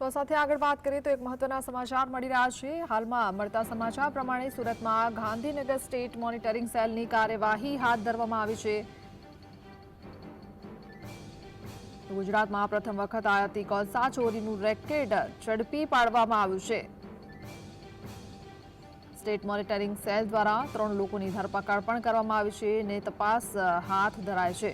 તો સાથે આગળ વાત કરીએ તો એક મહત્વના સમાચાર મળી રહ્યા છે. હાલમાં મળતા સમાચાર પ્રમાણે સુરતમાં ગાંધીનગર સ્ટેટ મોનિટરિંગ સેલની કાર્યવાહી હાથ ધરવામાં આવી છે. ગુજરાતમાં પ્રથમ વખત આયાતી કોલસા ચોરીનું રેકેટ ઝડપી પાડવામાં આવ્યું છે. સ્ટેટ મોનિટરિંગ સેલ દ્વારા ત્રણ લોકોની ધરપકડ પણ કરવામાં આવી છે અને તપાસ હાથ ધરાય છે.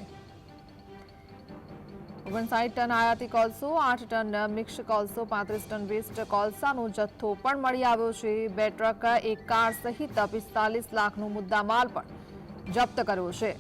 ઓગણસાઠ ટન આયાતી કોલસો, આઠ ટન મિક્સ કોલસો, પાંત્રીસ ટન વેસ્ટ કોલસાનો જથ્થો પણ મળી આવ્યો છે. બે ટ્રક એક કાર સહિત પિસ્તાલીસ લાખનો મુદ્દામાલ પણ જપ્ત કર્યો છે.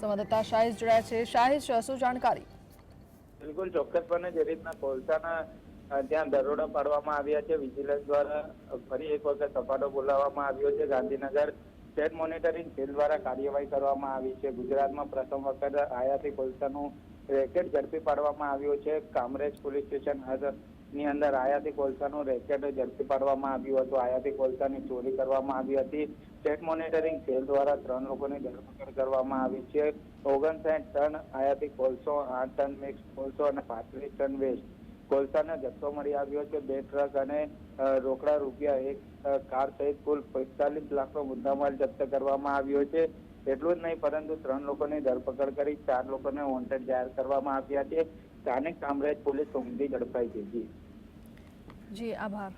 સંવાદદાતા શાહિદ જોડાયા છે. શાહિદ, શું જાણકારી? બિલકુલ, ચોક્કસપણે જે રીતના કોલસાના ત્યાં દરોડા પાડવામાં આવ્યા છે, વિજિલન્સ દ્વારા ફરી એક વખત સપાટો બોલાવવામાં આવ્યો છે. ગાંધીનગર સ્ટેટ મોનિટરિંગ સેલ દ્વારા કાર્યવાહી કરવામાં આવી છે. ગુજરાતમાં પ્રથમ વખત આયાતી કોલસાનું રેકેટ ઝડપી પાડવામાં આવ્યો છે. કામરેજ પોલીસ સ્ટેશન હદ- ની અંદર આયાતી કોલસાનું રેકેટ ઝડપી પાડવામાં આવ્યું હતું. આયાતી કોલસાની ચોરી કરવામાં આવી હતી. સ્ટેટ મોનિટરિંગ સેલ દ્વારા ત્રણ લોકોની ધરપકડ કરવામાં આવી છે. ઓગણસાઠ ટન આયાતી કોલસો, આઠ ટન મિક્સ કોલસો અને પાંત્રીસ ટન વેસ્ટ કોલસાનો જથ્થો મળી આવ્યો છે. બે ટ્રક અને રોકડા રૂપિયા એક કાર સહિત કુલ પિસ્તાલીસ લાખનો મુદ્દામાલ જપ્ત કરવામાં આવ્યો છે. એટલું જ નહીં, પરંતુ ત્રણ લોકોની ધરપકડ કરી, ચાર લોકોને વોન્ટેડ જાહેર કરવામાં આવ્યા છે. સ્થાનિક કામરેજ પોલીસ ઊંઘી ઝડપાઈ છે. જી. જી, આભાર.